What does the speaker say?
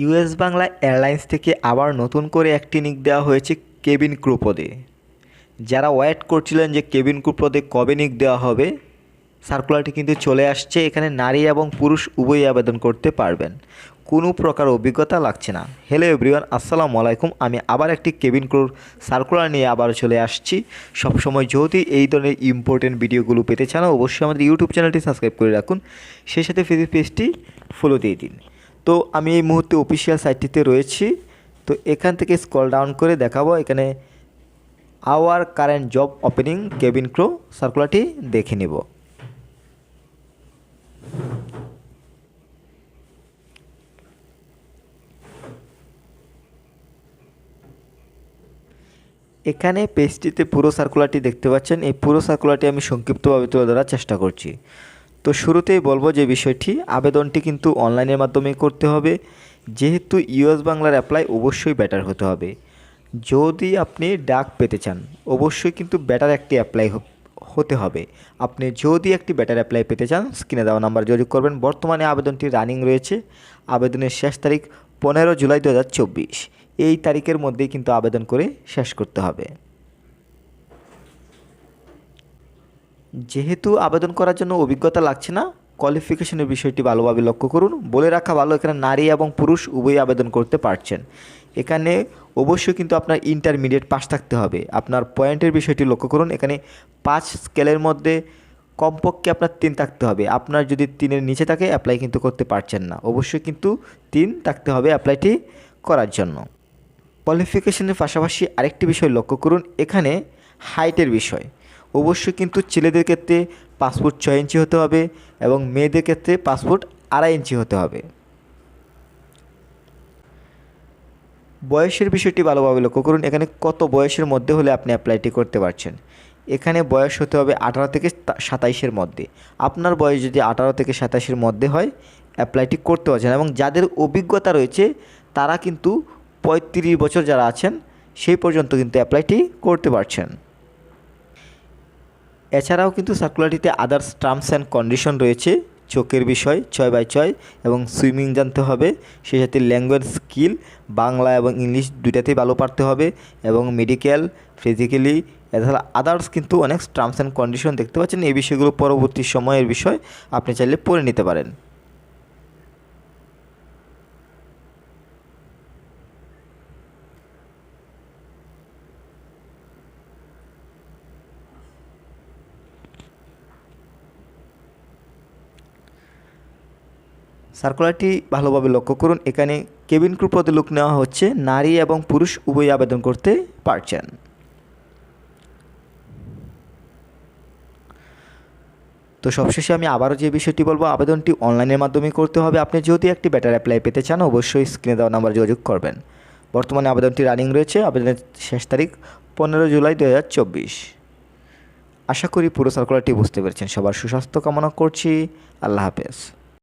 US Bangla airlines থেকে আবার নতুন করে একটি নিক দেওয়া হয়েছে কেবিন ক্রু পদে। যারা ওয়েট করছিলেন যে কেবিন ক্রু পদে কবে নিক দেওয়া হবে, সার্কুলারটি কিন্তু চলে আসছে। এখানে নারী এবং পুরুষ উভয়ই আবেদন করতে পারবেন। কোনো প্রকার অভিজ্ঞতা লাগছে না। হ্যালো এভরিওয়ান আসসালামু আলাইকুম। আমি আবার একটি কেবিন ক্রুর সার্কুলার নিয়ে আবার চলে আসছি। সবসময় যদি এই ধরনের ইম্পর্টেন্ট ভিডিওগুলো পেতে চান, অবশ্যই আমাদের ইউটিউব চ্যানেলটি সাবস্ক্রাইব করে রাখুন। সেই সাথে ফেসবুক পেজটি ফলো দিয়ে দিন। তো আমি এই মুহূর্তে অফিসিয়াল সাইটটিতে রয়েছি। তো এখান থেকে স্কল ডাউন করে দেখাবো। এখানে our current job opening cabin crew সার্কুলারটি দেখে নেব। এখানে পেজটিতে পুরো সার্কুলারটি দেখতে পাচ্ছেন। এই পুরো সার্কুলারটি আমি সংক্ষিপ্তভাবে তুলে ধরার চেষ্টা করছি। তো শুরুতেই বলব যে বিষয়টি, আবেদনটি কিন্তু অনলাইনের মাধ্যমে করতে হবে। যেহেতু ইউএস বাংলার অ্যাপ্লাই অবশ্যই বেটার হতে হবে। যদি আপনি ডাক পেতে চান, অবশ্যই কিন্তু ব্যাটার একটি অ্যাপ্লাই হতে হবে। আপনি যদি একটি ব্যাটার অ্যাপ্লাই পেতে চান স্ক্রিনে দেওয়া নাম্বার যোগাযোগ করবেন। বর্তমানে আবেদনটি রানিং রয়েছে। আবেদনের শেষ তারিখ পনেরো জুলাই দু হাজার চব্বিশ। এই তারিখের মধ্যেই কিন্তু আবেদন করে শেষ করতে হবে। যেহেতু আবেদন করার জন্য অভিজ্ঞতা লাগছে না কোয়ালিফিকেশনের বিষয়টি ভালোভাবে লক্ষ্য করুন। বলে রাখা ভালো, এখানে নারী এবং পুরুষ উভয়ই আবেদন করতে পারছেন। এখানে অবশ্যই কিন্তু আপনার ইন্টারমিডিয়েট পাস থাকতে হবে। আপনার পয়েন্টের বিষয়টি লক্ষ্য করুন। এখানে পাঁচ স্কেলের মধ্যে কমপক্ষে আপনার তিন থাকতে হবে। আপনার যদি তিনের নিচে থাকে অ্যাপ্লাই কিন্তু করতে পারছেন না। অবশ্যই কিন্তু তিন থাকতে হবে অ্যাপ্লাইটি করার জন্য। কোয়ালিফিকেশনের পাশাপাশি আরেকটি বিষয় লক্ষ্য করুন। এখানে হাইটের বিষয়। অবশ্যই কিন্তু ছেলেদের ক্ষেত্রে পাসপোর্ট ছয় ইঞ্চি হতে হবে এবং মেয়েদের ক্ষেত্রে পাসপোর্ট আড়াই ইঞ্চি হতে হবে। বয়সের বিষয়টি ভালোভাবে লক্ষ্য করুন। এখানে কত বয়সের মধ্যে হলে আপনি অ্যাপ্লাইটি করতে পারছেন। এখানে বয়স হতে হবে আঠারো থেকে সাতাইশের মধ্যে। আপনার বয়স যদি আঠারো থেকে সাতাশের মধ্যে হয় অ্যাপ্লাইটি করতে পারছেন এবং যাদের অভিজ্ঞতা রয়েছে, তারা কিন্তু পঁয়ত্রিশ বছর যারা আছেন, সেই পর্যন্ত কিন্তু অ্যাপ্লাইটি করতে পারছেন। এছাড়াও কিন্তু সার্কুলারটিতে আদার্স টার্মস অ্যান্ড কন্ডিশন রয়েছে। চোখের বিষয়, ছয় বাই ছয় এবং সুইমিং জানতে হবে। সেই সাথে ল্যাঙ্গুয়েজ স্কিল বাংলা এবং ইংলিশ দুইটাতেই ভালো পারতে হবে এবং মেডিকেল ফিজিক্যালি এছাড়া আদার্স কিন্তু অনেক টার্মস অ্যান্ড কন্ডিশন দেখতে পাচ্ছেন। এই বিষয়গুলো পরবর্তী সময়ের বিষয়। আপনি চাইলে পড়ে নিতে পারেন। সার্কুলারটি ভালোভাবে লক্ষ্য করুন। এখানে কেবিন ক্রু পদে লোক নেওয়া হচ্ছে। নারী এবং পুরুষ উভয়ই আবেদন করতে পারছেন। তো সবশেষে আমি আবারও যে বিষয়টি বলব, আবেদনটি অনলাইনের মাধ্যমে করতে হবে। আপনি যদি একটি বেটার অ্যাপ্লাই পেতে চান, অবশ্যই স্ক্রিনে দেওয়া নাম্বার যোগাযোগ করবেন। বর্তমানে আবেদনটি রানিং রয়েছে। আবেদনের শেষ তারিখ পনেরো জুলাই দু হাজার চব্বিশ। আশা করি পুরো সার্কুলারটি বুঝতে পেরেছেন। সবার সুস্বাস্থ্য কামনা করছি। আল্লাহ হাফেজ।